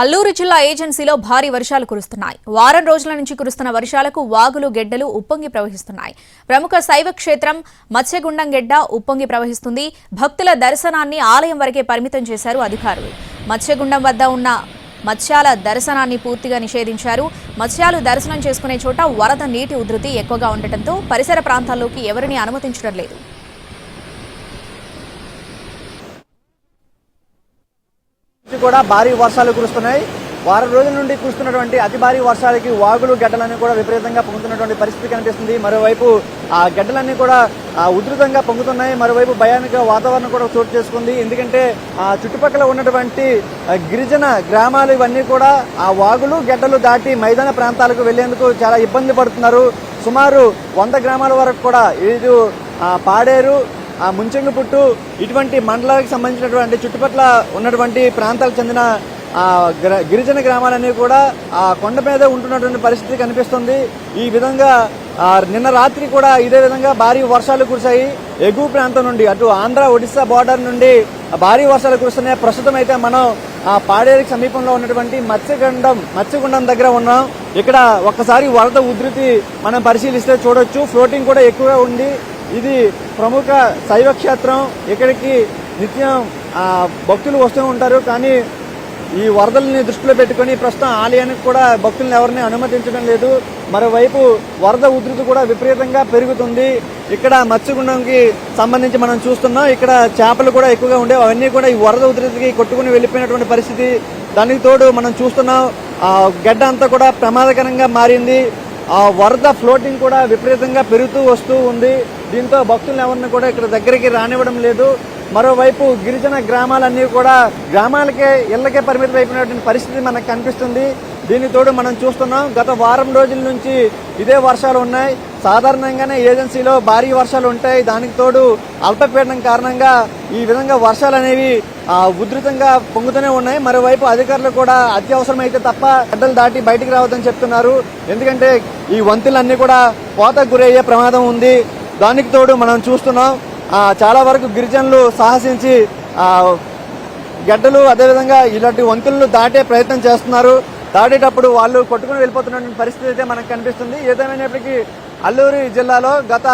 అల్లూరు జిల్లా ఏజెన్సీలో భారీ వర్షాలు కురుస్తున్నాయి. వారం రోజుల నుంచి కురుస్తున్న వర్షాలకు వాగులు గెడ్డలు ఉప్పొంగి ప్రవహిస్తున్నాయి. ప్రముఖ శైవ క్షేత్రం మత్స్యగుండం గెడ్డ ఉప్పొంగి ప్రవహిస్తుంది. భక్తుల దర్శనాన్ని ఆలయం వరకే పరిమితం చేశారు అధికారులు. మత్స్యగుండం వద్ద ఉన్న మత్స్యాల దర్శనాన్ని పూర్తిగా నిషేధించారు. మత్స్యాలు దర్శనం చేసుకునే చోట వరద నీటి ఉధృతి ఎక్కువగా ఉండటంతో పరిసర ప్రాంతాల్లోకి ఎవరిని అనుమతించడం లేదు. కూడా భారీ వర్షాలు కురుస్తున్నాయి. వారం రోజుల నుండి కురుస్తున్నటువంటి అతి భారీ వర్షాలకి వాగులు గడ్డలన్నీ కూడా విపరీతంగా పొంగుతున్నటువంటి పరిస్థితి కనిపిస్తుంది. మరోవైపు ఆ గడ్డలన్నీ కూడా ఉధృతంగా పొంగుతున్నాయి. మరోవైపు భయానిక వాతావరణం కూడా చోటు చేసుకుంది. ఎందుకంటే ఆ చుట్టుపక్కల ఉన్నటువంటి గిరిజన గ్రామాలు ఇవన్నీ కూడా ఆ వాగులు గడ్డలు దాటి మైదాన ప్రాంతాలకు వెళ్ళేందుకు చాలా ఇబ్బంది పడుతున్నారు. సుమారు వంద గ్రామాల వరకు కూడా ఇది పాడేరు ముంచెంగుపుట్టు ఇటువంటి మండలాలకు సంబంధించినటువంటి చుట్టుపక్కల ఉన్నటువంటి ప్రాంతాలకు చెందిన గిరిజన గ్రామాలన్నీ కూడా ఆ కొండ మీద ఉంటున్నటువంటి పరిస్థితి కనిపిస్తుంది. ఈ విధంగా నిన్న రాత్రి కూడా ఇదే విధంగా భారీ వర్షాలు కురిశాయి. ఎగువ ప్రాంతం నుండి అటు ఆంధ్ర ఒడిశా బార్డర్ నుండి భారీ వర్షాలు కురుస్తున్నాయి. ప్రస్తుతం అయితే మనం ఆ పాడేరికి సమీపంలో ఉన్నటువంటి మత్స్యగండం మత్స్యగుండం దగ్గర ఉన్నాం. ఇక్కడ ఒక్కసారి వరద ఉధృతి మనం పరిశీలిస్తే చూడొచ్చు. ఫ్లోటింగ్ కూడా ఎక్కువగా ఉంది. ఇది ప్రముఖ శైవ క్షేత్రం. ఇక్కడికి నిత్యం భక్తులు వస్తూ ఉంటారు. కానీ ఈ వరదల్ని దృష్టిలో పెట్టుకొని ప్రస్తుతం ఆలయానికి కూడా భక్తులను ఎవరిని అనుమతించడం లేదు. మరోవైపు వరద ఉధృతి కూడా విపరీతంగా పెరుగుతుంది. ఇక్కడ మత్స్యగుండంకి సంబంధించి మనం చూస్తున్నాం. ఇక్కడ చేపలు కూడా ఎక్కువగా ఉండేవి అవన్నీ కూడా ఈ వరద ఉధృతికి కొట్టుకుని వెళ్ళిపోయినటువంటి పరిస్థితి దానికి తోడు మనం చూస్తున్నాం. ఆ గడ్డ అంతా కూడా ప్రమాదకరంగా మారింది. ఆ వరద ఫ్లోటింగ్ కూడా విపరీతంగా పెరుగుతూ వస్తూ ఉంది. దీంతో భక్తులను ఎవరిని కూడా ఇక్కడ దగ్గరికి రానివ్వడం లేదు. మరోవైపు గిరిజన గ్రామాలన్నీ కూడా గ్రామాలకే ఇళ్ళకే పరిమితం అయిపోయినటువంటి పరిస్థితి మనకు కనిపిస్తుంది. దీనితోడు మనం చూస్తున్నాం. గత వారం రోజుల నుంచి ఇదే వర్షాలు ఉన్నాయి. సాధారణంగానే ఏజెన్సీలో భారీ వర్షాలు ఉంటాయి. దానికి తోడు అల్పపీడనం కారణంగా ఈ విధంగా వర్షాలు అనేవి ఉధృతంగా పొంగుతూనే ఉన్నాయి. మరోవైపు అధికారులు కూడా అత్యవసరమైతే తప్ప గడ్డలు దాటి బయటికి రావద్దని చెప్తున్నారు. ఎందుకంటే ఈ వంతులన్నీ కూడా కోతకు గురయ్యే ప్రమాదం ఉంది. దానికి తోడు మనం చూస్తున్నాం చాలా వరకు గిరిజనులు సాహసించి గడ్డలు అదేవిధంగా ఇలాంటి వంతులను దాటే ప్రయత్నం చేస్తున్నారు. దాటేటప్పుడు వాళ్ళు కొట్టుకుని వెళ్ళిపోతున్న పరిస్థితి అయితే మనకు కనిపిస్తుంది. ఏదేమైనప్పటికీ అల్లూరి జిల్లాలో గత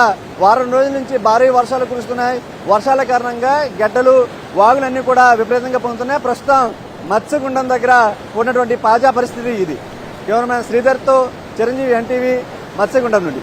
వారం రోజుల నుంచి భారీ వర్షాలు కురుస్తున్నాయి. వర్షాల కారణంగా గడ్డలు వాగులన్నీ కూడా విపరీతంగా పొందుతున్నాయి ప్రస్తుతం మత్స్యగుండం దగ్గర ఉన్నటువంటి తాజా పరిస్థితి ఇది. కెమెరామ్యాన్ శ్రీధర్తో చిరంజీవి ఎన్టీవీ మత్స్యగుండం నుండి.